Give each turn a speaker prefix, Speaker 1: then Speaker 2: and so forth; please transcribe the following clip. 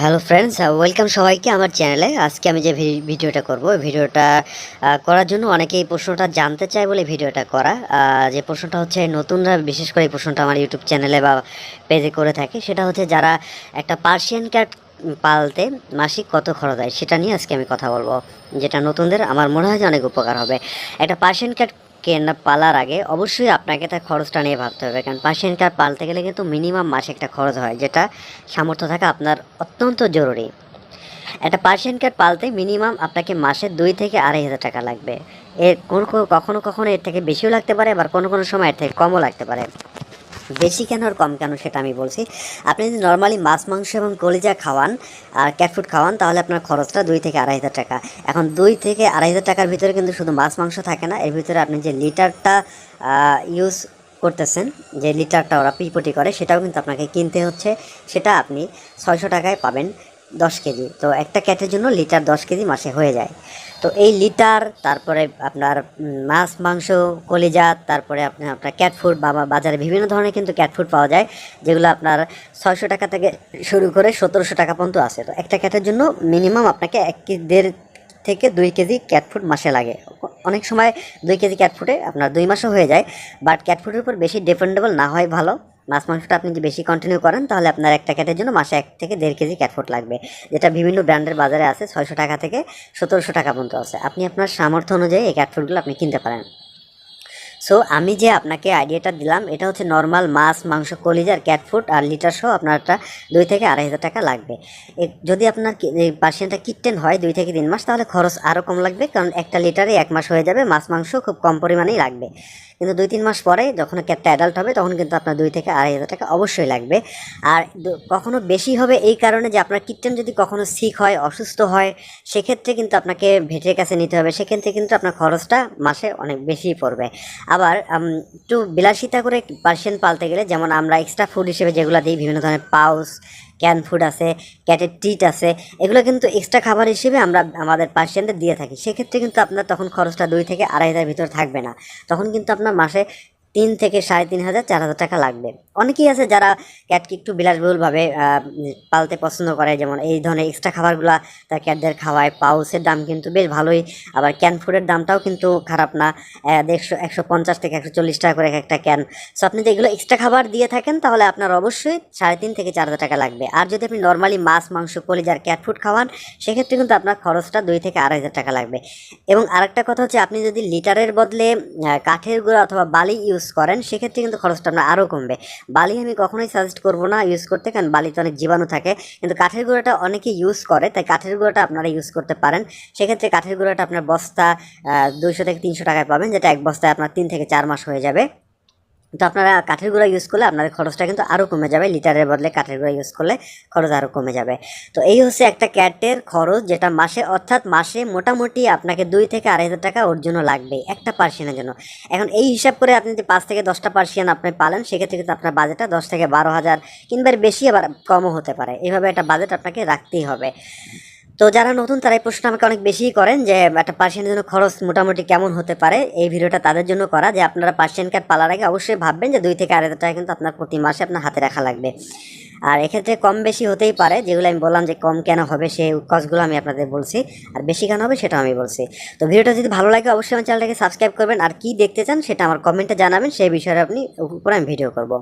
Speaker 1: Hello friends welcome সবাইকে আমার চ্যানেলে আজকে আমি যে ভিডিওটা করব ভিডিওটা করার জন্য অনেকে এই প্রশ্নটা জানতে চায় বলে ভিডিওটা করা। যে প্রশ্নটা হচ্ছে, নতুনরা বিশেষ করে এই প্রশ্নটা আমার ইউটিউব চ্যানেলে বা পেজে করে থাকে, সেটা হচ্ছে যারা একটা পার্সিয়ান ক্যাট পালতে মাসিক কত খরচ হয়, সেটা নিয়ে আজকে আমি কথা বলব। যেটা নতুনদের, আমার মনে হয় যে অনেক উপকার হবে। একটা পার্সিয়ান ক্যাট কেনা পালার আগে অবশ্যই আপনাকে তার খরচটা নিয়ে ভাবতে হবে। কারণ পার্সিয়ান কার পালতে গেলে কিন্তু মিনিমাম মাসে একটা খরচ হয়, যেটা সামর্থ্য থাকা আপনার অত্যন্ত জরুরি। একটা পার্সিয়ান কার পালতে মিনিমাম আপনাকে মাসে দুই থেকে আড়াই হাজার টাকা লাগবে। এর কোনো কখনো কখনো এর থেকে বেশিও লাগতে পারে, আবার কোনো কোনো সময় এর থেকে কমও লাগতে পারে। বেশি কেন আর কম কেন সেটা আমি বলছি। আপনি যদি নর্মালি মাছ, মাংস এবং কলিজা খাওয়ান আর ক্যাটফুড খাওয়ান, তাহলে আপনার খরচটা দুই থেকে আড়াই হাজার টাকা। এখন দুই থেকে আড়াই হাজার টাকার ভিতরে কিন্তু শুধু মাছ, মাংস থাকে না, এর ভিতরে আপনি যে লিটারটা ইউজ করতেছেন, যে লিটারটা ওরা পিপটি করে, সেটাও কিন্তু আপনাকে কিনতে হচ্ছে, সেটা আপনি ছয়শো টাকায় পাবেন। দশ কেজি। তো একটা ক্যাটের জন্য লিটার দশ কেজি মাসে হয়ে যায়। তো এই লিটার, তারপরে আপনার মাছ, মাংস, কলিজা, তারপরে আপনার আপনার ক্যাট ফুড বা বাজারে বিভিন্ন ধরনের কিন্তু ক্যাট ফুড পাওয়া যায়, যেগুলো আপনার ছয়শো টাকা থেকে শুরু করে সতেরোশো টাকা পর্যন্ত আছে। তো একটা ক্যাটের জন্য মিনিমাম আপনাকে এক দেড় থেকে দুই কেজি ক্যাট ফুড মাসে লাগে। অনেক সময় দুই কেজি ক্যাট ফুডে আপনার দুই মাসও হয়ে যায় বাট ক্যাট ফুডের উপর বেশি ডিপেন্ডেবল না হয় ভালো। মাছ মাংসটা আপনি যদি বেশি কন্টিনিউ করেন, তাহলে আপনার একটা ক্যাটের জন্য মাসে এক থেকে দেড় কেজি ক্যাট ফুড লাগবে। যেটা বিভিন্ন ব্র্যান্ডের বাজারে আছে, ছয়শো টাকা থেকে সতেরোশো টাকা পর্যন্ত আছে। আপনি আপনার সামর্থ্য অনুযায়ী এই ক্যাট ফুডগুলো আপনি কিনতে পারেন। সো আমি যে আপনাকে আইডিয়াটা দিলাম, এটা হচ্ছে নর্মাল মাছ, মাংস, কলিজার ক্যাট ফুড আর লিটার সহ আপনার একটা দুই থেকে আড়াই হাজার টাকা লাগবে। যদি আপনার পার্সিয়ানটা কিটেন হয় দুই থেকে তিন মাস, তাহলে খরচ আরও কম লাগবে, কারণ একটা লিটারে এক মাস হয়ে যাবে, মাছ, মাংস খুব কম পরিমাণেই লাগবে। কিন্তু দুই, তিন মাস পরে যখন ক্যাটটা অ্যাডাল্ট হবে, তখন কিন্তু আপনার দুই থেকে আড়াই হাজার টাকা অবশ্যই লাগবে। আর কখনো বেশি হবে এই কারণে যে আপনার কিটেন যদি কখনো সিক হয়, অসুস্থ হয়, সেক্ষেত্রে কিন্তু আপনাকে ভেটের কাছে নিতে হবে। সেক্ষেত্রে কিন্তু আপনার খরচটা মাসে অনেক বেশি পড়বে। আবার একটু বিলাসিতা করে পার্সিয়ান পালতে গেলে, যেমন আমরা এক্সট্রা ফুড হিসেবে যেগুলো দিই, বিভিন্ন ধরনের পাউস ক্যান ফুড আছে ক্যাটের টিট আছে, এগুলো কিন্তু এক্সট্রা খাবার হিসেবে আমরা আমাদের পার্সিয়ানদের দিয়ে থাকি। সেক্ষেত্রে কিন্তু আপনার তখন খরচটা দুই থেকে আড়াই হাজার ভিতর থাকবে না। তখন কিন্তু আপনার মাসে তিন থেকে সাড়ে তিন হাজার চার হাজার টাকা লাগবে। অনেকেই আছে যারা ক্যাটকে একটু বিলাসবহুলভাবে পালতে পছন্দ করে, যেমন এই ধরনের এক্সট্রা খাবারগুলো তার ক্যাটদের খাওয়ায়। পাউসের দাম কিন্তু বেশ ভালোই, আবার ক্যান ফুডের দামটাও কিন্তু খারাপ না। দেড়শো, একশো পঞ্চাশ থেকে একশো চল্লিশ টাকা করে এক একটা ক্যান সো আপনি যেগুলো এক্সট্রা খাবার দিয়ে থাকেন, তাহলে আপনার অবশ্যই সাড়ে তিন থেকে চার হাজার টাকা লাগবে। আর যদি আপনি নর্মালি মাছ, মাংস কলিজার ক্যাট ফুড খাওয়ান, সেক্ষেত্রে কিন্তু আপনার খরচটা দুই থেকে আড়াই হাজার টাকা লাগবে। এবং আরেকটা কথা হচ্ছে, আপনি যদি লিটারের বদলে কাঠের গুঁড়া অথবা বালি ইউজ করেন, সেক্ষেত্রে কিন্তু খরচটা আপনার আরও কমবে। বালি আমি কখনোই সাজেস্ট করব না ইউজ করতে, কারণ বালিতে অনেক জীবাণু থাকে। কিন্তু কাঠের গুঁড়াটা অনেকে ইউজ করে, তাই কাঠের গুঁড়াটা আপনারা ইউজ করতে পারেন। সেক্ষেত্রে কাঠের গুঁড়াটা আপনার বস্তা দুইশো থেকে তিনশো টাকায় পাবেন, যেটা এক বস্তায় আপনার তিন থেকে চার মাস হয়ে যাবে। তো আপনারা কাঠের গুঁড়া ইউজ করলে আপনাদের খরচটা কিন্তু আরও কমে যাবে। লিটারের বদলে কাঠের গুঁড়া ইউজ করলে খরচ আরও কমে যাবে। তো এই হচ্ছে একটা ক্যাটের খরচ যেটা মাসে, অর্থাৎ মাসে মোটামুটি আপনাকে দুই থেকে আড়াই হাজার টাকা ওর জন্য লাগবে একটা পার্সিয়ানের জন্য। এখন এই হিসাব করে আপনি যদি পাঁচ থেকে দশটা পার্সিয়ান আপনি পালেন, সেক্ষেত্রে কিন্তু আপনার বাজেটটা দশ থেকে বারো হাজার কিংবা বেশি আবার কমও হতে পারে। এইভাবে একটা বাজেট আপনাকে রাখতেই হবে। তো যারা নতুন, তারা এই প্রশ্ন আমাকে অনেক বেশিই করেন যে, একটা পার্সিয়ানের জন্য খরচ মোটামুটি কেমন হতে পারে? এই ভিডিওটা তাদের জন্য করা। যে আপনারা পার্সিয়ান ক্যাট পালার আগে অবশ্যই ভাববেন যে দুই থেকে আড়াই হাজার টাকা কিন্তু আপনার প্রতি মাসে আপনার হাতে রাখা লাগবে। আর এক্ষেত্রে কম বেশি হতেই পারে, যেগুলো আমি বললাম যে কম কেন হবে সেই কজগুলো আমি আপনাদের বলছি। আর বেশি কেন হবে সেটা আমি বলছি। তো ভিডিওটা যদি ভালো লাগে, অবশ্যই আমার চ্যানেলটাকে সাবস্ক্রাইব করবেন। আর কি দেখতে চান সেটা আমার কমেন্টে জানাবেন, সেই বিষয়ে আপনি উপরে আমি ভিডিও করব।